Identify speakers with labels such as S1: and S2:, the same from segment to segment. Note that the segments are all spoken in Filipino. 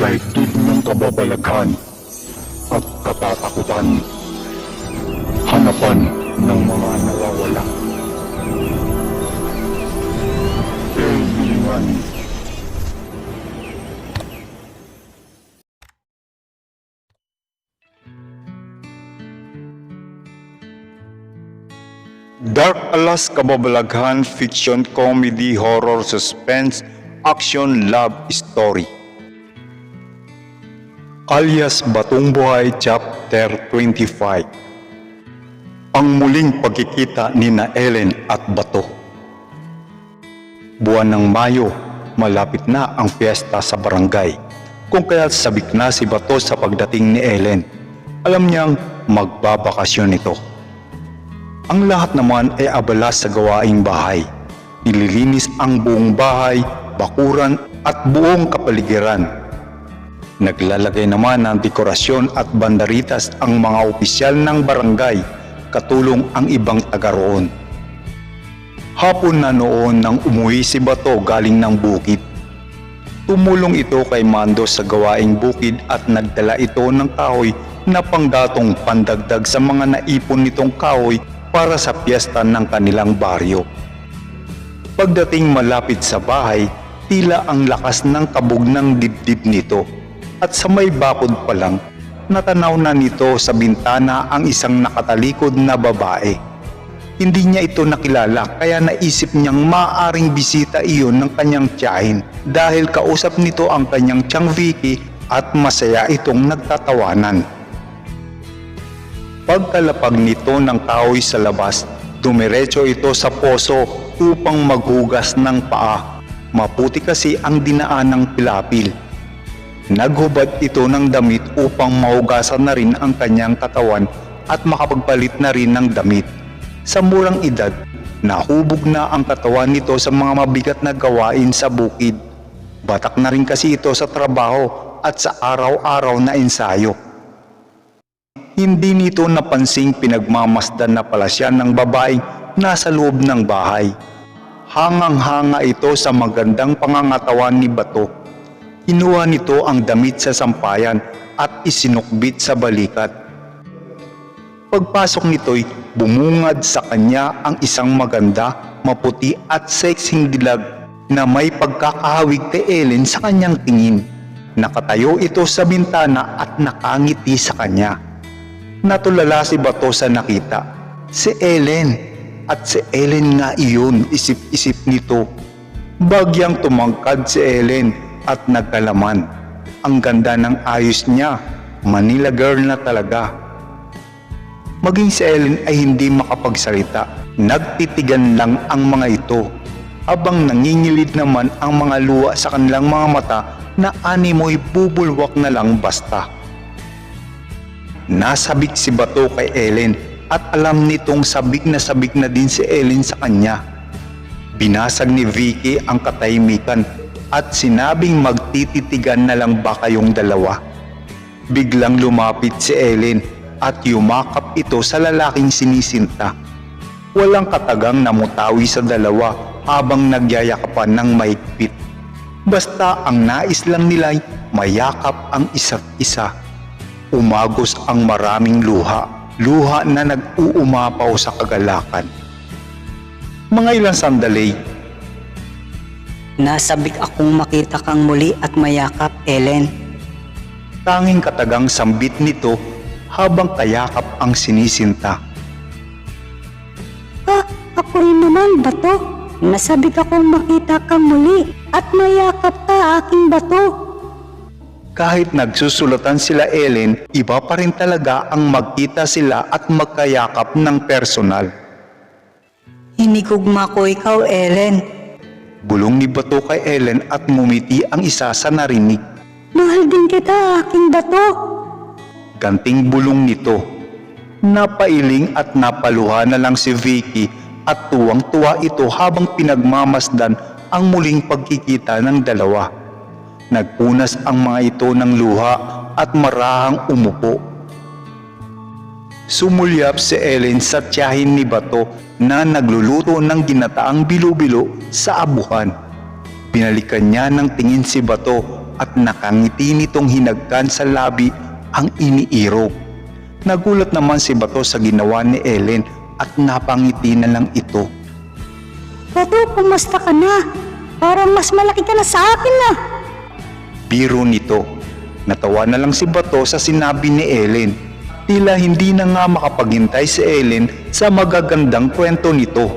S1: daigdig ng kababalaghan at katatakutan. Hanapan ng mga nawawala. Kailangan. Dark Alas Kababalaghan Fiction Comedy Horror Suspense Action Love Story alias Batong Buhay Chapter 25 Ang muling pagkikita ni na Ellen at Bato Buwan ng Mayo, malapit na ang fiesta sa barangay kung kaya sabik na si Bato sa pagdating ni Ellen. Alam niyang magbabakasyon ito. Ang lahat naman ay abala sa gawaing bahay. Nililinis ang buong bahay, bakuran at buong kapaligiran. Naglalagay naman ng dekorasyon at bandaritas ang mga opisyal ng barangay, katulong ang ibang taga roon. Hapon na noon nang umuwi si Bato galing ng bukid. Tumulong ito kay Mando sa gawaing bukid at nagdala ito ng kahoy na panggatong pandagdag sa mga naipon nitong kahoy para sa piyesta ng kanilang baryo. Pagdating malapit sa bahay, tila ang lakas ng kabog ng dibdib nito at sa may bakod pa lang, natanaw na nito sa bintana ang isang nakatalikod na babae. Hindi niya ito nakilala kaya naisip niyang maaring bisita iyon ng kanyang tiyahin dahil kausap nito ang kanyang tiyang Vicky at masaya itong nagtatawanan. Pagkalapag nito ng kahoy sa labas, dumiretso ito sa poso upang maghugas ng paa. Maputi kasi ang dinaan ng pilapil. Naghubad ito ng damit upang mahugasan na rin ang kanyang katawan at makapagpalit na rin ng damit. Sa murang edad, nahubog na ang katawan nito sa mga mabigat na gawain sa bukid. Batak na rin kasi ito sa trabaho at sa araw-araw na ensayo. Hindi nito napansing pinagmamasdan na pala siya ng babaeng nasa loob ng bahay. Hangang-hanga ito sa magandang pangangatawan ni Bato. Inuha nito ang damit sa sampayan at isinukbit sa balikat. Pagpasok nito'y bumungad sa kanya ang isang maganda, maputi at sexing dilag na may pagkakahawig kay Ellen sa kanyang tingin. Nakatayo ito sa bintana at nakangiti sa kanya. Natulala si Bato sa nakita. Si Ellen. At si Ellen nga iyon, isip-isip nito. Bagyang tumangkad si Ellen at nagkalaman. Ang ganda ng ayos niya. Manila girl na talaga. Maging si Ellen ay hindi makapagsalita. Nagtitigan lang ang mga ito. Habang nangingilid naman ang mga luha sa kanilang mga mata na animoy bubulwak na lang basta. Nasabik si Bato kay Ellen at alam nitong sabik na sabik na din si Ellen sa kanya. Binasag ni Vicky ang katahimikan at sinabing magtititigan na lang ba kayong dalawa. Biglang lumapit si Ellen at yumakap ito sa lalaking sinisinta. Walang katagang namutawi sa dalawa habang nagyayakapan ng mahigpit. Basta ang nais lang nila'y mayakap ang isa't isa. Umagos ang maraming luha, luha na nag-uumapaw sa kagalakan. Mga ilang sandali,
S2: Nasabik akong makita kang muli at mayakap, Ellen.
S1: tanging katagang sambit nito habang kayakap ang sinisinta.
S2: Ah, ako rin naman, bato. Nasabik akong makita kang muli at mayakap ka, aking bato.
S1: Kahit nagsusulatan sila Ellen, iba pa rin talaga ang magkita sila at magkayakap ng personal.
S2: Hinigugma ko ikaw, Ellen.
S1: Bulong ni Bato kay Ellen at ngumiti ang isa sa narinig.
S2: Mahal din kita, aking bato.
S1: Ganting bulong nito. Napailing at napaluha na lang si Vicky at tuwang-tuwa ito habang pinagmamasdan ang muling pagkikita ng dalawa. Nagpunas ang mga ito ng luha at marahang umupo. Sumulyap si Ellen sa tiyahin ni Bato na nagluluto ng ginataang bilo-bilo sa abuhan. Binalikan niya ng tingin si Bato at nakangiti nitong hinagkan sa labi ang iniirog. Nagulat naman si Bato sa ginawa ni Ellen at napangiti na lang ito.
S2: Bato, kumusta ka na? Parang mas malaki ka na sa akin na.
S1: Biro nito. Natawa na lang si Bato sa sinabi ni Ellen. Tila hindi na nga makapaghintay si Ellen sa magagandang kwento nito.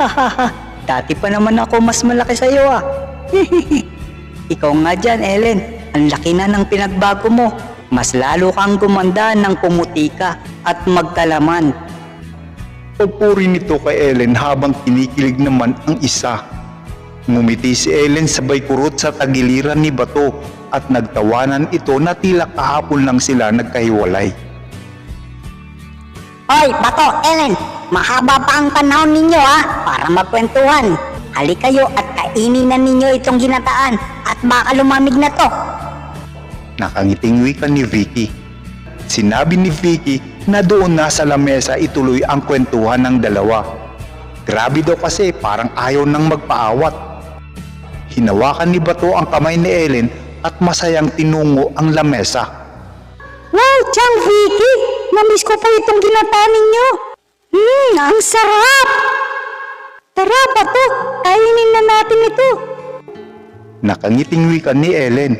S3: Hahaha, dati pa naman ako mas malaki sa iyo ah. Ikaw nga dyan, Ellen. Ang laki na ng pinagbago mo. Mas lalo kang gumanda ng pumuti ka at magkalaman.
S1: Pagpuri nito kay Ellen habang kinikilig naman ang isa. Ngumiti si Ellen sabay kurot sa tagiliran ni Bato at nagtawanan ito na tila kahapon lang sila nagkahiwalay.
S4: Hoy, Bato, Ellen, mahaba pa ang panahon ninyo ha, para magkwentuhan. Halik kayo at kainin na ninyo itong ginataan at baka lumamig na to.
S1: Nakangiting wika ni Vicky. Sinabi ni Vicky na doon na sa lamesa ituloy ang kwentuhan ng dalawa. Grabe daw kasi parang ayaw nang magpaawat. Hinawakan ni Bato ang kamay ni Ellen at masayang tinungo ang lamesa.
S2: Wow, Chang Vicky! Namiss ko po itong ginata ninyo. Hmm, ang sarap! Tara, Bato, kainin na natin ito.
S1: Nakangiting wika ni Ellen.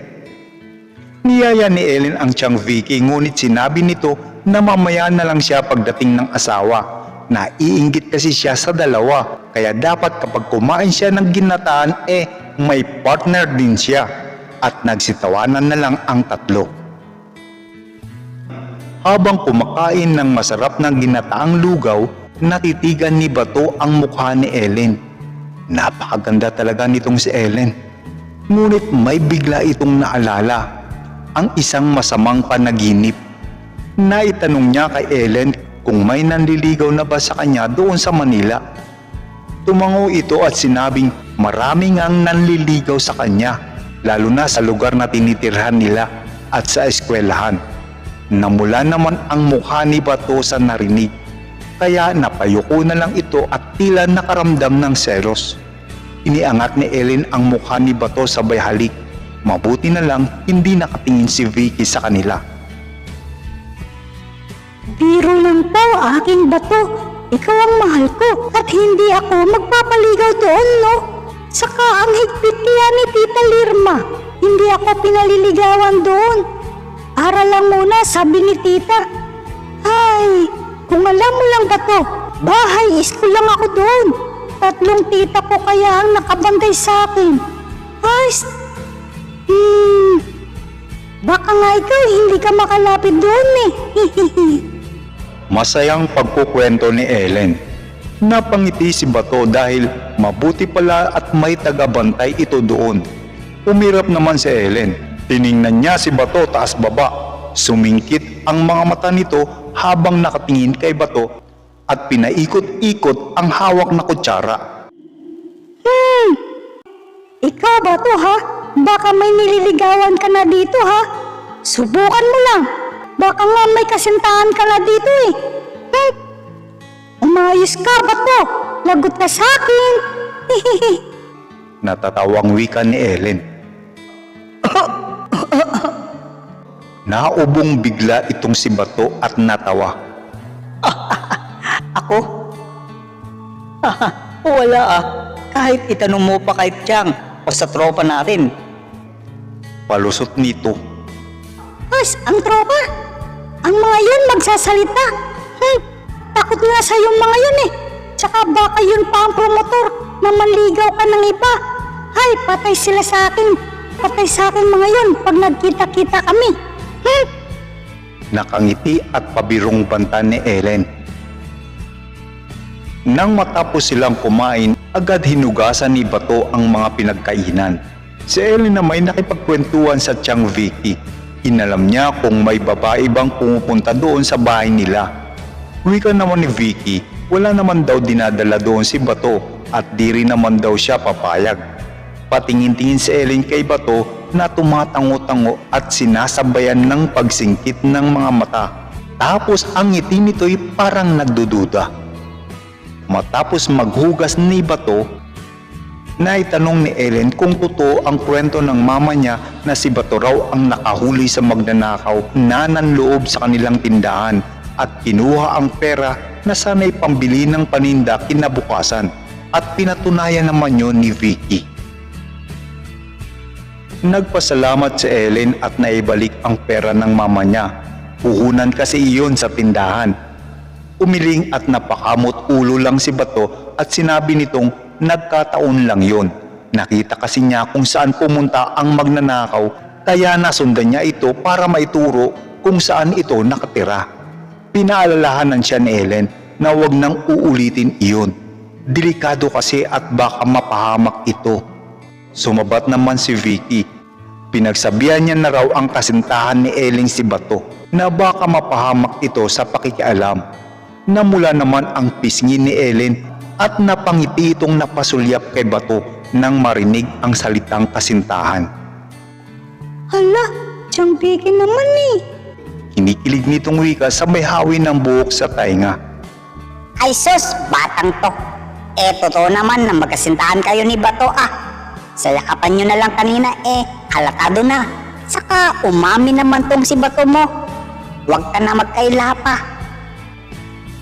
S1: Niyaya ni Ellen ang Chang Vicky ngunit sinabi nito na mamaya na lang siya pagdating ng asawa. Naiinggit kasi siya sa dalawa kaya dapat kapag kumain siya ng ginataan eh may partner din siya at nagsitawanan na lang ang tatlo. Habang kumakain ng masarap ng ginataang lugaw, natitigan ni Bato ang mukha ni Ellen. Napakaganda talaga nitong si Ellen. Ngunit may bigla itong naalala, ang isang masamang panaginip. Naitanong niya kay Ellen kung may nanliligaw na ba sa kanya doon sa Manila. Tumango ito at sinabing maraming ang nanliligaw sa kanya, lalo na sa lugar na tinitirhan nila at sa eskwelahan. Namula naman ang mukha ni Bato sa narinig, kaya napayuko na lang ito at tila nakaramdam ng selos. Iniangat ni Ellen ang mukha ni Bato sabay halik. Mabuti na lang hindi nakatingin si Vicky sa kanila.
S2: Biro lang to, aking bato. Ikaw ang mahal ko at hindi ako magpapaligaw doon, no? Saka ang higpit kaya ni Tita Lirma. Hindi ako pinaliligawan doon. Aral lang muna, sabi ni Tita. Ay, kung alam mo lang ba to, bahay school lang ako doon. Tatlong tita ko kaya ang nakabantay sa akin. Ay, hmm, baka nga ikaw hindi ka makalapit doon eh.
S1: Masayang pagkukwento ni Ellen. Napangiti si Bato dahil mabuti pala at may tagabantay ito doon. Umirap naman si Ellen. Tiningnan niya si Bato taas baba. Sumingkit ang mga mata nito habang nakatingin kay Bato at pinaikot-ikot ang hawak na kutsara.
S2: Ikaw ba to ha? Baka may nililigawan ka na dito ha? Subukan mo lang. Baka nga may kasintahan ka na dito eh. Umayos ka ba to? Lagot ka sa akin.
S1: Natatawang wika ni Ellen. Naubong bigla itong si Bato at natawa.
S3: Ako? Wala ah. Kahit itanong mo pa kay Chang o sa tropa natin.
S1: Palusot nito.
S2: Mas, ang tropa. Ang mga yun magsasalita. Hmm, takot nga sa yung mga yun eh. Tsaka baka yun pa ang promotor na manligaw ka ng iba. Ay, patay sila sa akin. Patay sa akin mga yun pag nagkita-kita kami. Hmm,
S1: Nakangiti at pabirong banta ni Ellen. Nang matapos silang kumain, agad hinugasan ni Bato ang mga pinagkainan. Si Ellen na may nakipagkwentuhan sa Chang Vicky. Inalam niya kung may babae bang pumupunta doon sa bahay nila. Wika naman ni Vicky, wala naman daw dinadala doon si Bato at di rin naman daw siya papayag. Patingin-tingin si Ellen kay Bato na tumatango-tango at sinasabayan ng pagsingkit ng mga mata. Tapos ang ngiti nito'y parang nagdududa. Matapos maghugas ni Bato, naitanong ni Ellen kung totoo ang kwento ng mama niya na si Bato raw ang nakahuli sa magnanakaw na nanloob sa kanilang tindahan at kinuha ang pera na sana'y pambili ng paninda kinabukasan at pinatunayan naman yun ni Vicky. Nagpasalamat si Ellen at naibalik ang pera ng mama niya. Puhunan kasi iyon sa tindahan. Umiling at napakamot ulo lang si Bato at sinabi nitong nagkataon lang yon. Nakita kasi niya kung saan pumunta ang magnanakaw kaya nasundan niya ito para maituro kung saan ito nakatira. Pinaalalahanan siya ni Ellen na wag nang uulitin iyon. Delikado kasi at baka mapahamak ito. Sumabat naman si Vicky. Pinagsabihan niya na raw ang kasintahan ni Ellen si Bato na baka mapahamak ito sa pakikialam. Namula naman ang pisngi ni Ellen at napangiti itong napasulyap kay Bato nang marinig ang salitang kasintahan.
S2: Hala, siyang bikin naman eh.
S1: Kinikilig nitong wika sa may hawi ng buhok sa tainga.
S4: Ay sus, batang to. Eh, totoo naman na magkasintahan kayo ni Bato ah. Sa yakapan nyo na lang kanina eh, halatado na. Saka umami naman tong si Bato mo. Huwag ka na magkaila pa.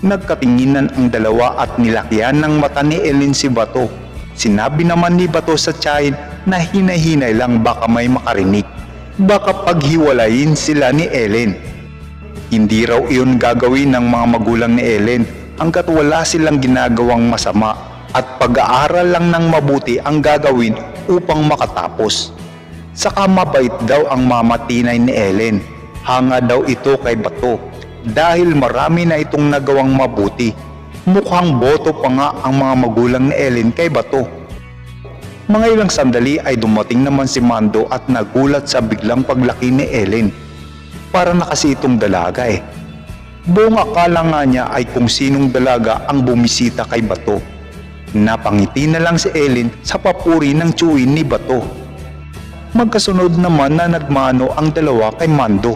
S1: Nagkatinginan ang dalawa at nilakihan ng mata ni Ellen si Bato. Sinabi naman ni Bato sa tiyahin na hinahinay lang baka may makarinig. Baka paghiwalayin sila ni Ellen. Hindi raw iyon gagawin ng mga magulang ni Ellen hanggat wala silang ginagawang masama at pag-aaral lang ng mabuti ang gagawin upang makatapos. Saka mabait daw ang mama tinay ni Ellen. Hanga daw ito kay Bato dahil marami na itong nagawang mabuti. Mukhang boto pa nga ang mga magulang ni Ellen kay Bato. Mga ilang sandali ay dumating naman si Mando at nagulat sa biglang paglaki ni Ellen. Para na kasi itong dalaga eh. Buong akala nga niya ay kung sinong dalaga ang bumisita kay Bato. Napangiti na lang si Ellen sa papuri ng tsuwin ni Bato. Magkasunod naman na nagmano ang dalawa kay Mando.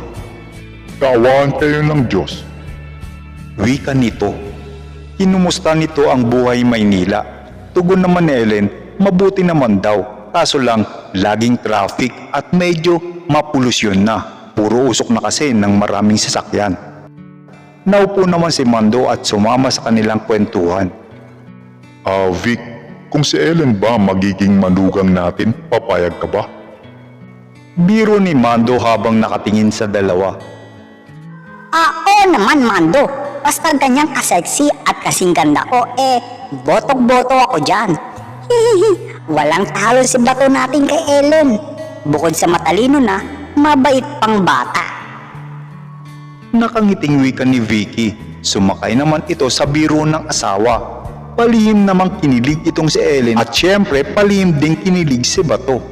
S5: Kaawaan kayo ng Diyos.
S1: Wika nito. Kinumusta nito ang buhay Maynila. Tugon naman ni Ellen, mabuti naman daw. Kaso lang, laging traffic at medyo mapolusyon na. Puro usok na kasi ng maraming sasakyan. Naupo naman si Mando at sumama sa kanilang kwentuhan.
S5: Ah, Vic, kung si Ellen ba magiging manugang natin, papayag ka ba?
S1: Biro ni Mando habang nakatingin sa dalawa.
S4: Ah, oo naman, Mando. Basta ganyang kaseksi at kasing ganda ko, eh, botok-boto ako dyan. Hihihi, walang talo si bato natin kay Ellen. Bukod sa matalino na, mabait pang bata.
S1: Nakangiting wika ni Vicky. Sumakay naman ito sa biro ng asawa. Palihim namang kinilig itong si Ellen at syempre palihim ding kinilig si Bato.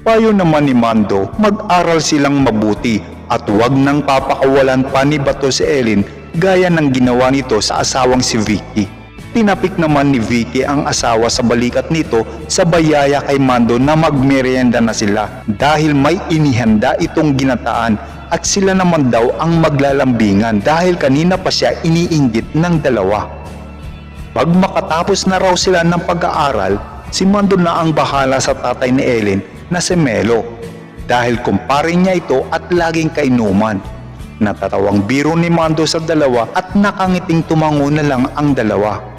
S1: Payo naman ni Mando, mag-aral silang mabuti at huwag nang papakawalan pa ni Bato si Ellen gaya ng ginawa nito sa asawang si Vicky. Tinapik naman ni Vicky ang asawa sa balikat nito sa bayaya kay Mando na magmerienda na sila dahil may inihanda itong ginataan at sila naman daw ang maglalambingan dahil kanina pa siya iniinggit ng dalawa. Pag makatapos na raw sila ng pag-aaral, si Mando na ang bahala sa tatay ni Ellen na si Melo dahil kumpare niya ito at laging kainuman. Natatawang biro ni Mando sa dalawa at nakangiting tumango na lang ang dalawa.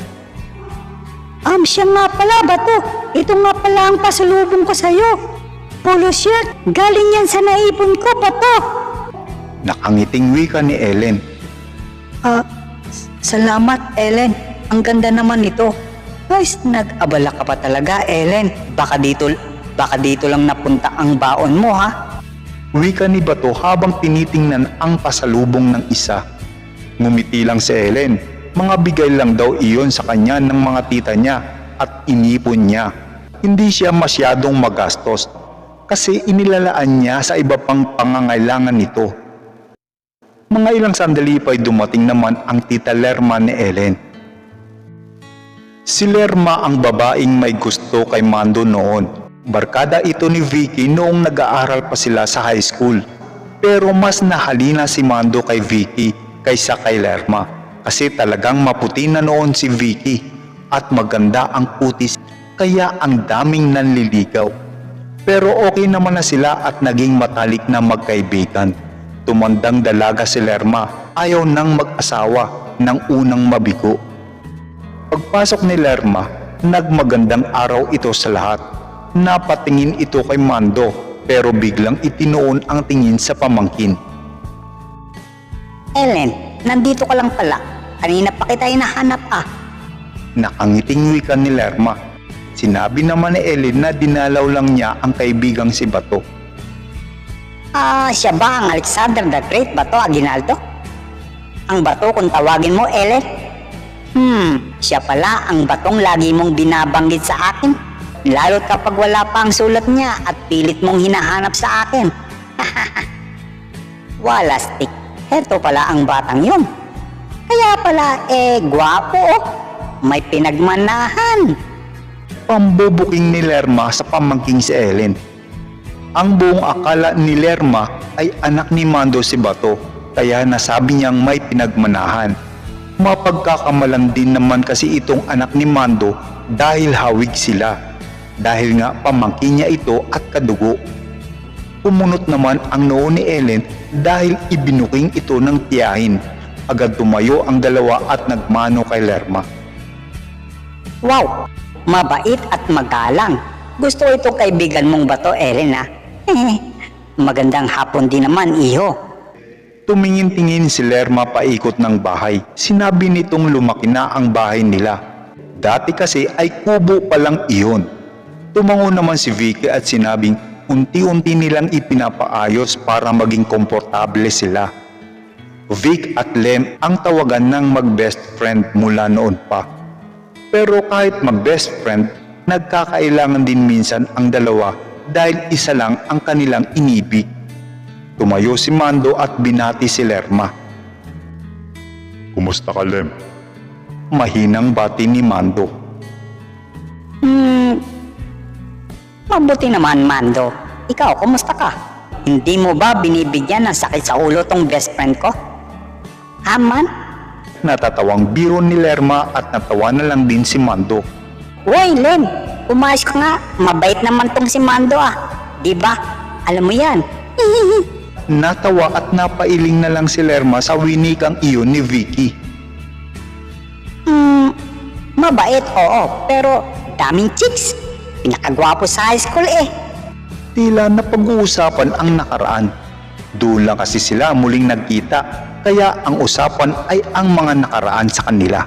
S2: Um, siya nga pala, Bato. Ito nga pala ang pasalubong ko sa'yo. Polo shirt. Galing yan sa naipon ko, Bato.
S1: Nakangiting wika ni Ellen.
S3: Ah, s- salamat, Ellen. Ang ganda naman nito. Guys, nag-abala ka pa talaga, Ellen. Baka dito, baka dito lang napunta ang baon mo, ha?
S1: Wika ni Bato habang tinitingnan ang pasalubong ng isa. Ngumiti lang si Ellen. Mga bigay lang daw iyon sa kanya ng mga tita niya at inipon niya. Hindi siya masyadong magastos kasi inilalaan niya sa iba pang pangangailangan nito. Mga ilang sandali pa'y dumating naman ang tita Lerma ni Ellen. Si Lerma ang babaeng may gusto kay Mando noon. Barkada ito ni Vicky noong nag-aaral pa sila sa high school. Pero mas nahalina si Mando kay Vicky kaysa kay Lerma kasi talagang maputi na noon si Vicky at maganda ang kutis kaya ang daming nanliligaw. Pero okay naman na sila at naging matalik na magkaibigan. Tumandang dalaga si Lerma, ayaw nang mag-asawa ng unang mabigo. Pagpasok ni Lerma, nagmagandang araw ito sa lahat. Napatingin ito kay Mando pero biglang itinuon ang tingin sa pamangkin.
S4: Ellen, nandito ka lang pala. Kanina pa kita hinahanap ah.
S1: Nakangiting wika ni Lerma. Sinabi naman ni Ellen na dinalaw lang niya ang kaibigang si Bato.
S4: Ah, siya ba ang Alexander the Great ba to, Aguinaldo? Ang bato kung tawagin mo, Ellen? Hmm, siya pala ang batong lagi mong binabanggit sa akin. Lalo't kapag wala pa ang sulat niya at pilit mong hinahanap sa akin. Wala stick. Heto pala ang batang yun. Kaya pala, eh, gwapo oh. May pinagmanahan.
S1: Pambubuking ni Lerma sa pamangking si Ellen. Ang buong akala ni Lerma ay anak ni Mando si Bato kaya nasabi niyang may pinagmanahan. Mapagkakamalan din naman kasi itong anak ni Mando dahil hawig sila. Dahil nga pamangkin niya ito at kadugo. Pumunot naman ang noo ni Ellen dahil ibinuking ito ng tiyahin. Agad tumayo ang dalawa at nagmano kay Lerma.
S4: Wow, mabait at magalang. Gusto ko itong kaibigan mong bato, Ellen ah. Magandang hapon din naman, iho.
S1: Tumingin-tingin si Lerma paikot ng bahay. Sinabi nitong lumaki na ang bahay nila. Dati kasi ay kubo pa lang iyon. Tumango naman si Vicky at sinabing unti-unti nilang ipinapaayos para maging komportable sila. Vic at Lem ang tawagan ng mag-best friend mula noon pa. Pero kahit mag-best friend, nagkakailangan din minsan ang dalawa dahil isa lang ang kanilang inibig. Tumayo si Mando at binati si Lerma.
S5: Kumusta ka, Lem?
S1: Mahinang bati ni Mando.
S4: Mabuti naman, Mando. Ikaw, kumusta ka? Hindi mo ba binibigyan ng sakit sa ulo tong best friend ko? Haman?
S1: Natatawang biro ni Lerma at natawa na lang din si Mando.
S4: Uy, Len, umayos ka nga. Mabait naman tong si Mando ah. Di ba? Alam mo yan.
S1: Natawa at napailing na lang si Lerma sa winikang iyon ni Vicky.
S4: Hmm, mabait, oo. Pero daming chicks. Pinakagwapo sa high school eh.
S1: Tila napag-uusapan ang nakaraan. Doon lang kasi sila muling nagkita, kaya ang usapan ay ang mga nakaraan sa kanila.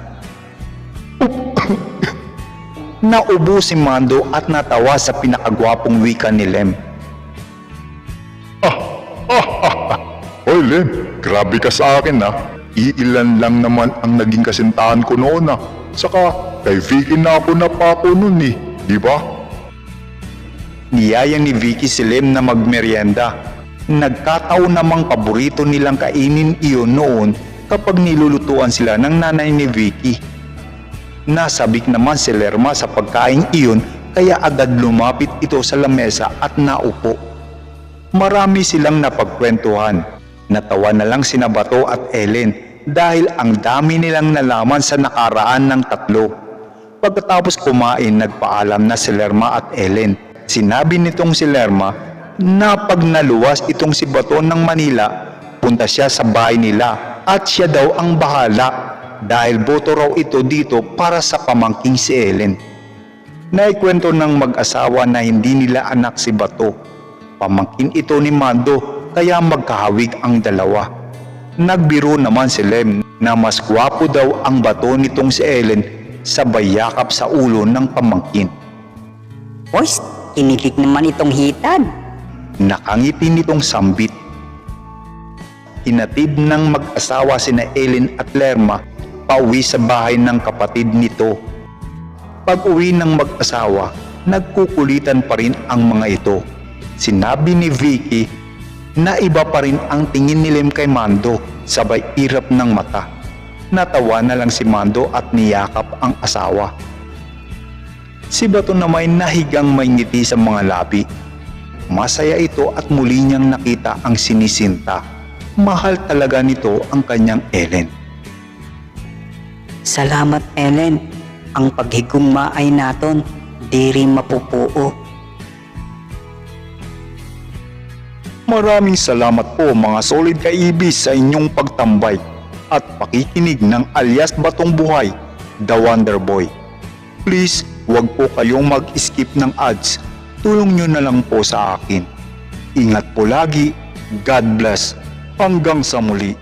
S1: Naubo si Mando at natawa sa pinakagwapong wika ni Lem.
S5: Hoy, Lem, grabe ka sa akin, ha? Iilan lang naman ang naging kasintahan ko noon, ha? Saka, kay Vicky na ako napako noon, eh. Di ba?
S1: Niyaya ni Vicky si na magmeryenda. Nagkataon namang paborito nilang kainin iyon noon kapag nilulutuan sila ng nanay ni Vicky. Nasabik naman si Lerma sa pagkain iyon kaya agad lumapit ito sa lamesa at naupo. Marami silang napagkwentuhan. Natawa na lang sina Bato at Ellen dahil ang dami nilang nalaman sa nakaraan ng tatlo. Pagkatapos kumain, nagpaalam na si Lerma at Ellen. Sinabi nitong si Lerma na pag naluwas itong si Bato ng Manila, punta siya sa bahay nila at siya daw ang bahala dahil boto raw ito dito para sa pamangking si Ellen. Naikwento ng mag-asawa na hindi nila anak si Bato. Pamangkin ito ni Mando kaya magkahawig ang dalawa. Nagbiro naman si Lem na mas gwapo daw ang bato nitong si Ellen sa bayakap sa ulo ng pamangkin.
S4: Boys, kinilig naman itong hitad.
S1: Nakangiti nitong sambit. Hinatid ng mag-asawa sina Ellen at Lerma pauwi sa bahay ng kapatid nito. Pag uwi ng mag-asawa, nagkukulitan pa rin ang mga ito. Sinabi ni Vicky na iba pa rin ang tingin ni Lem kay Mando sabay irap ng mata. Natawa na lang si Mando at niyakap ang asawa. Si Bato na may nahigang may ngiti sa mga labi. Masaya ito at muli niyang nakita ang sinisinta. mahal talaga nito ang kanyang Ellen.
S4: Salamat Ellen. Ang paghigugma ay naton, di rin mapupuo.
S1: Maraming salamat po mga solid kaibis sa inyong pagtambay at pakikinig ng alias Batong Buhay, The Wonder Boy. Please, huwag po kayong mag-skip ng ads. Tulong nyo na lang po sa akin. Ingat po lagi. God bless. Hanggang sa muli.